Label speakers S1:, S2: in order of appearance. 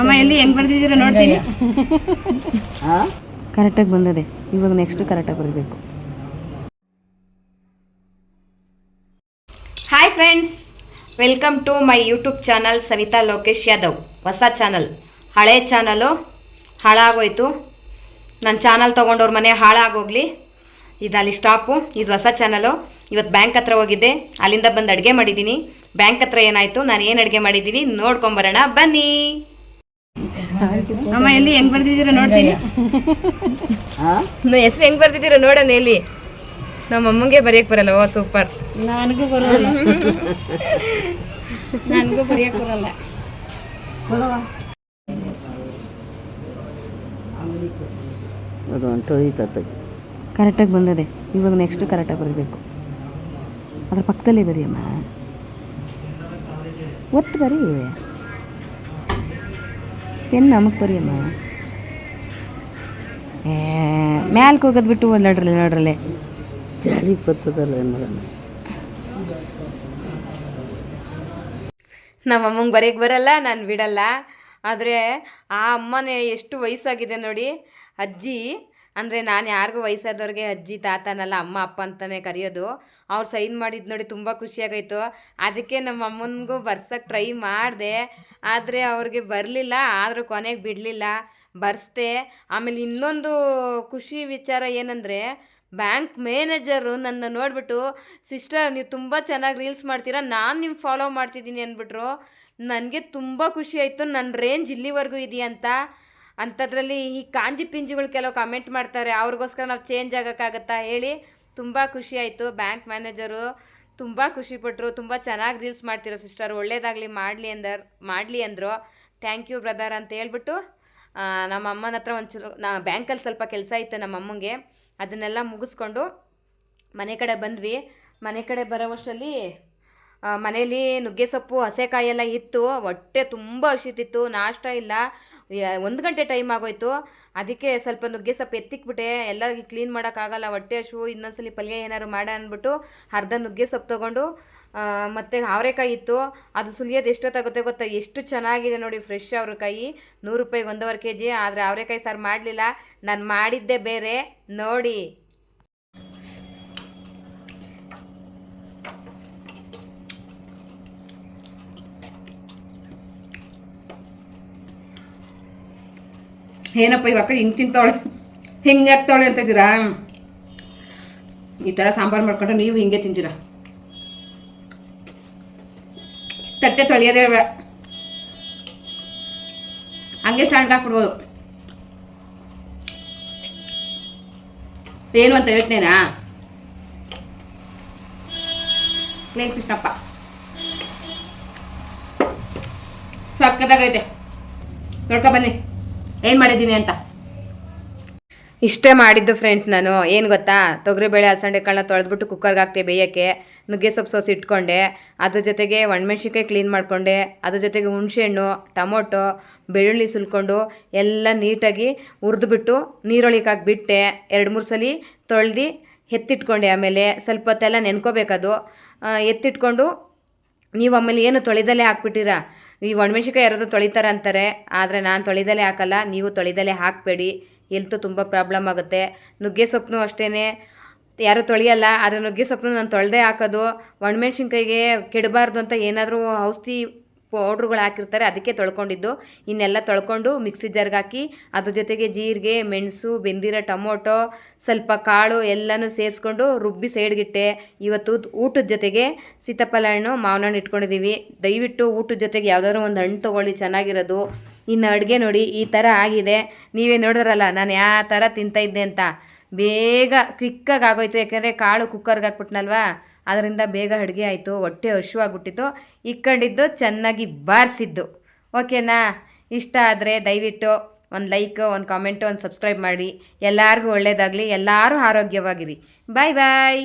S1: ಅಮ್ಮ ಎಲ್ಲಿ ಹೆಂಗ್ ಬರ್ದಿದ್ದೀರ ನೋಡ್ತೀನಿ.
S2: ಹಾಂ
S1: ಕರೆಕ್ಟಾಗಿ ಬಂದದೆ. ಇವಾಗ ನೆಕ್ಸ್ಟ್ ಕರೆಕ್ಟಾಗಿ ಬರಬೇಕು. Hi friends welcome to my YouTube channel Savita Lokesh Yadav ಹೊಸ ಚಾನಲ್ ಹಳೆ ಚಾನಲು ಹಾಳಾಗೋಯ್ತು. ನನ್ನ ಚಾನಲ್ ತೊಗೊಂಡವ್ರ ಮನೆ ಹಾಳಾಗೋಗ್ಲಿ. ಇದು ಅಲ್ಲಿ ಸ್ಟಾಪು ಇದು ಹೊಸ ಚಾನಲು. ಇವತ್ತು ಬ್ಯಾಂಕ್ ಹತ್ರ ಹೋಗಿದ್ದೆ. ಅಲ್ಲಿಂದ ಬಂದು ಅಡುಗೆ ಮಾಡಿದ್ದೀನಿ. ಬ್ಯಾಂಕ್ ಹತ್ರ ಏನಾಯಿತು? ನಾನು ಏನು ಅಡುಗೆ ಮಾಡಿದ್ದೀನಿ? ನೋಡ್ಕೊಂಬರೋಣ. ಬನ್ನಿ. ಅಮ್ಮ ಎಲ್ಲಿ? ಹೆಂಗೆ ಬರ್ದಿದ್ದೀರ ನೋಡ್ತೀನಿ. ಹೆಸರು ಹೆಂಗೆ ಬರ್ದಿದ್ದೀರ ನೋಡೋಣ ಎಲ್ಲಿ? ನಮ್ಮ ಅಮ್ಮಂಗೆ ಬರೆಯಕ್ಕೆ ಬರಲ್ಲ. Oh super.
S3: ನನಗೂ ಬರೋಲ್ಲ. ನನಗೂ ಬರೆಯಕ್ಕೆ ಬರಲ್ಲ.
S2: ಅದು ಒಂಟು ಹೋಯ್ತತ್ತು
S1: ಕರೆಕ್ಟಾಗಿ ಬಂದದೆ. ಇವಾಗ ನೆಕ್ಸ್ಟ್ ಕರೆಕ್ಟಾಗಿ ಬರಬೇಕು. ಅದ್ರ ಪಕ್ಕದಲ್ಲೇ ಬರೀಯಮ್ಮ ಒತ್ತು ಬರೀ. ಪೆನ್ ನಮಗೆ ಬರೀಯಮ್ಮ ಏ ಮ್ಯಾಲ್ಗೆ ಹೋಗೋದು ಬಿಟ್ಟು ಒಂದು ನೋಡ್ರಲ್ಲ ನೋಡ್ರಲ್ಲೇ
S2: ಗಾಳಿ ಬರ್ತದಲ್ಲ
S1: ನಮ್ಮ ಅಮ್ಮಂಗೆ ಬರೆಯಕ್ಕೆ ಬರಲ್ಲ ನಾನು ಬಿಡಲ್ಲ. ಆದರೆ ಆ ಅಮ್ಮನೇ ಎಷ್ಟು ವಯಸ್ಸಾಗಿದೆ ನೋಡಿ. ಅಜ್ಜಿ ಅಂದರೆ ನಾನು ಯಾರಿಗೂ ವಯಸ್ಸಾದವ್ರಿಗೆ ಅಜ್ಜಿ, ತಾತನಲ್ಲ, ಅಮ್ಮ, ಅಪ್ಪ ಅಂತಲೇ ಕರೆಯೋದು. ಅವ್ರು ಸೈನ್ ಮಾಡಿದ್ದು ನೋಡಿ ತುಂಬ ಖುಷಿಯಾಗೈತು ಅದಕ್ಕೆ ನಮ್ಮ ಅಮ್ಮನಿಗೂ ಬರ್ಸಕ್ಕೆ ಟ್ರೈ ಮಾಡಿದೆ. ಆದರೆ ಅವ್ರಿಗೆ ಬರಲಿಲ್ಲ, ಆದರೂ ಕೊನೆಗೆ ಬಿಡಲಿಲ್ಲ. ಬರ್ಸ್ದೆ. ಆಮೇಲೆ ಇನ್ನೊಂದು ಖುಷಿ ವಿಚಾರ ಏನಂದರೆ, ಬ್ಯಾಂಕ್ ಮ್ಯಾನೇಜರು ನನ್ನ ನೋಡಿಬಿಟ್ಟು, ಸಿಸ್ಟರ್, ನೀವು ತುಂಬ ಚೆನ್ನಾಗಿ ರೀಲ್ಸ್ ಮಾಡ್ತೀರಾ? ನಾನು ನಿಮ್ಮ ಫಾಲೋ ಮಾಡ್ತಿದ್ದೀನಿ ಅಂದ್ಬಿಟ್ರು. ನನಗೆ ತುಂಬ ಖುಷಿ ಆಯಿತು. ನನ್ನ ರೇಂಜ್ ಇಲ್ಲಿವರೆಗೂ ಇದೆಯಂತ ಅಂಥದ್ರಲ್ಲಿ ಈ ಕಾಂಜಿ ಪಿಂಜಿಗಳು ಕೆಲವು ಕಮೆಂಟ್ ಮಾಡ್ತಾರೆ, ಅವ್ರಿಗೋಸ್ಕರ ನಾವು ಚೇಂಜ್ ಆಗೋಕ್ಕಾಗತ್ತಾ ಹೇಳಿ ತುಂಬ ಖುಷಿ ಆಯಿತು. ಬ್ಯಾಂಕ್ ಮ್ಯಾನೇಜರು ತುಂಬ ಖುಷಿಪಟ್ಟರು ತುಂಬ ಚೆನ್ನಾಗಿ ರೀಲ್ಸ್ ಮಾಡ್ತಿರೋ ಸಿಸ್ಟರ್ ಒಳ್ಳೇದಾಗಲಿ ಮಾಡಲಿ ಅಂದರ್, ಮಾಡಲಿ ಅಂದರು. ಥ್ಯಾಂಕ್ ಯು ಬ್ರದರ್ ಅಂತ ಹೇಳ್ಬಿಟ್ಟು ನಮ್ಮ ಅಮ್ಮನ ಹತ್ರ ಒಂಚೂರು, ನಾ ಬ್ಯಾಂಕಲ್ಲಿ ಸ್ವಲ್ಪ ಕೆಲಸ ಇತ್ತು ನಮ್ಮ ಅಮ್ಮಂಗೆ. ಅದನ್ನೆಲ್ಲ ಮುಗಿಸ್ಕೊಂಡು ಮನೆ ಕಡೆ ಬಂದ್ವಿ. ಮನೆ ಕಡೆ ಬರೋವಷ್ಟರಲ್ಲಿ ಮನೇಲಿ ನುಗ್ಗೆ ಸೊಪ್ಪು ಹಸೆಕಾಯಿ ಎಲ್ಲ ಇತ್ತು. ಹೊಟ್ಟೆ ತುಂಬ ಹಸಿತಿತ್ತು, ನಾಷ್ಟ ಇಲ್ಲ. ಒಂದು ಗಂಟೆ ಟೈಮ್ ಆಗೋಯ್ತು. ಅದಕ್ಕೆ ಸ್ವಲ್ಪ ನುಗ್ಗೆ ಸೊಪ್ಪು ಎತ್ತಿಕ್ಬಿಟ್ಟೆ. ಎಲ್ಲ ಕ್ಲೀನ್ ಮಾಡೋಕ್ಕಾಗಲ್ಲ ಹೊಟ್ಟೆ ಹಸು ಇನ್ನೊಂದ್ಸಲಿ ಪಲ್ಯ ಏನಾದ್ರು ಮಾಡ ಅಂದ್ಬಿಟ್ಟು ಅರ್ಧ ನುಗ್ಗೆ ಸೊಪ್ಪು ತೊಗೊಂಡು ಮತ್ತು ಮತ್ತೆ ಅವರೆಕಾಯಿ ಇತ್ತು. ಅದು ಸುಲಿಯೋದು ಎಷ್ಟೊತ್ತಾಗುತ್ತೆ ಗೊತ್ತಾ? ಎಷ್ಟು ಚೆನ್ನಾಗಿದೆ ನೋಡಿ ಫ್ರೆಶ್ ಅವರೆಕಾಯಿ ನೂರು ರೂಪಾಯಿಗೆ ಒಂದೂವರೆ ಕೆ ಜಿ ಆದರೆ ಅವರೆಕಾಯಿ ಸಾರು ಮಾಡಲಿಲ್ಲ. ನಾನು ಮಾಡಿದ್ದೆ ಬೇರೆ. ನೋಡಿ. ಏನಪ್ಪ ಇವಾಗ ಹಿಂಗೆ ತಿಂತವಳೆ? ಹಿಂಗೆ ಆಗ್ತಾವಳೆ ಅಂತ ಇದ್ದೀರಾ? ಈ ಥರ ಸಾಂಬಾರು ಮಾಡ್ಕೊಂಡ್ರೆ ನೀವು ಹಿಂಗೆ ತಿಂತೀರಾ? ತಟ್ಟೆ ತೊಳೆಯೋದೇ ಬೇಡ ಹಂಗೆ ಸ್ಟ್ಯಾಂಡ್ ಹಾಕ್ಬಿಡ್ಬೋದು. ಏನು ಅಂತ ಹೇಳ್ತೇನಾ ಕ್ಲೀನ್ ಕೃಷ್ಣಪ್ಪ. ಸಕ್ಕತ್ತಾಗೈತೆ ನೋಡ್ಕೊ ಬನ್ನಿ. ಏನು ಮಾಡಿದ್ದೀನಿ ಅಂತ? ಇಷ್ಟೇ ಮಾಡಿದ್ದು ಫ್ರೆಂಡ್ಸ್ ನಾನು. ಏನು ಗೊತ್ತಾ? ತೊಗರಿಬೇಳೆ ಅಲಸಂಡೆ ಕಾಳನ್ನ ತೊಳೆದ್ಬಿಟ್ಟು ಕುಕ್ಕರ್ಗೆ ಹಾಕ್ತೆ ಬೇಯೋಕ್ಕೆ. ನುಗ್ಗೆ ಸೊಪ್ಪು ಸೋಸಿ ಇಟ್ಕೊಂಡೆ. ಅದ್ರ ಜೊತೆಗೆ ಒಣಮೆಣ್ಸಿನ್ಕಾಯಿ ಕ್ಲೀನ್ ಮಾಡಿಕೊಂಡೆ. ಅದ್ರ ಜೊತೆಗೆ ಹುಣಸೆಹಣ್ಣು, ಟೊಮೊಟೊ, ಬೆಳ್ಳುಳ್ಳಿ ಸುಲ್ಕೊಂಡು ಎಲ್ಲ ನೀಟಾಗಿ ಹುರಿದ್ಬಿಟ್ಟು ನೀರೊಳಗೆ ಬಿಟ್ಟೆ ಎರಡು ಮೂರು ಸಲ ತೊಳೆದು ಎತ್ತಿಟ್ಕೊಂಡೆ ಆಮೇಲೆ ಸ್ವಲ್ಪ ಹೊತ್ತೆಲ್ಲ ನೆನ್ಕೋಬೇಕದು. ಎತ್ತಿಟ್ಕೊಂಡು ನೀವು ಆಮೇಲೆ ಏನು ತೊಳೆದಲ್ಲೇ ಹಾಕ್ಬಿಟ್ಟಿರಾ? ಈ ಒಣಮೆಣ್ಸಿಕಾಯಿ ಯಾರಾದರೂ ತೊಳಿತಾರೆ ಅಂತಾರೆ, ಆದರೆ ನಾನು ತೊಳಿದಲೇ ಹಾಕಲ್ಲ, ನೀವು ತೊಳಿದಲೇ ಹಾಕಬೇಡಿ. ಎಲ್ತು ತುಂಬ ಪ್ರಾಬ್ಲಮ್ ಆಗುತ್ತೆ. ನುಗ್ಗೆ ಸೊಪ್ಪು ಅಷ್ಟೇ ಯಾರೂ ತೊಳೆಯಲ್ಲ, ಆದರೆ ನುಗ್ಗೆ ಸೊಪ್ಪು ನಾನು ತೊಳೆದೇ ಹಾಕೋದು. ಒಣಮೆಣ್ಸಿನ್ಕಾಯಿಗೆ ಕೆಡಬಾರ್ದು ಅಂತ ಏನಾದರೂ ಔಷಧಿ ಪೌಡ್ರುಗಳು ಹಾಕಿರ್ತಾರೆ, ಅದಕ್ಕೆ ತೊಳ್ಕೊಂಡಿದ್ದು. ಇನ್ನೆಲ್ಲ ತೊಳ್ಕೊಂಡು ಮಿಕ್ಸಿ ಜರ್ಗೆ ಹಾಕಿ, ಅದ್ರ ಜೊತೆಗೆ ಜೀರಿಗೆ, ಮೆಣಸು, ಬೆಂದಿರೋ, ಟೊಮೊಟೊ, ಸ್ವಲ್ಪ ಕಾಳು ಎಲ್ಲನೂ ಸೇರಿಸ್ಕೊಂಡು ರುಬ್ಬಿ ಸೈಡ್ಗಿಟ್ಟೆ. ಇವತ್ತು ಊಟದ ಜೊತೆಗೆ ಸೀತಾಫಲ ಹಣ್ಣು ಮಾವಿನ ಹಣ್ಣು ಇಟ್ಕೊಂಡಿದ್ದೀವಿ ದಯವಿಟ್ಟು ಊಟದ ಜೊತೆಗೆ ಯಾವುದಾದ್ರು ಒಂದು ಹಣ್ಣು ತೊಗೊಳ್ಳಿ, ಚೆನ್ನಾಗಿರೋದು. ಇನ್ನು ಅಡುಗೆ ನೋಡಿ, ಈ ಥರ ಆಗಿದೆ. ನೀವೇ ನೋಡಿದ್ರಲ್ಲ, ನಾನು ಯಾವ ಥರ ತಿಂತಾಯಿದ್ದೆ ಅಂತ. ಬೇಗ ಕ್ವಿಕ್ಕಾಗಿ ಆಗೋಯ್ತು, ಯಾಕೆಂದರೆ ಕಾಳು ಕುಕ್ಕರ್ಗೆ ಹಾಕ್ಬಿಟ್ನಲ್ವಾ? ಅದರಿಂದ ಬೇಗ ಅಡುಗೆ ಆಯಿತು, ಹೊಟ್ಟೆ ಹಶುವಾಗ್ಬಿಟ್ಟಿತ್ತು ಇಕ್ಕಂಡಿದ್ದು ಚೆನ್ನಾಗಿ ಬಾರಿಸಿದ್ದು. ಓಕೆನಾ? ಇಷ್ಟ ಆದರೆ ದಯವಿಟ್ಟು ಒಂದು ಲೈಕ್ ಒಂದು ಕಾಮೆಂಟು ಒಂದು ಸಬ್ಸ್ಕ್ರೈಬ್ ಮಾಡಿ. ಎಲ್ಲರಿಗೂ ಒಳ್ಳೆಯದಾಗಲಿ ಎಲ್ಲರೂ ಆರೋಗ್ಯವಾಗಿರಿ. ಬಾಯ್ ಬಾಯ್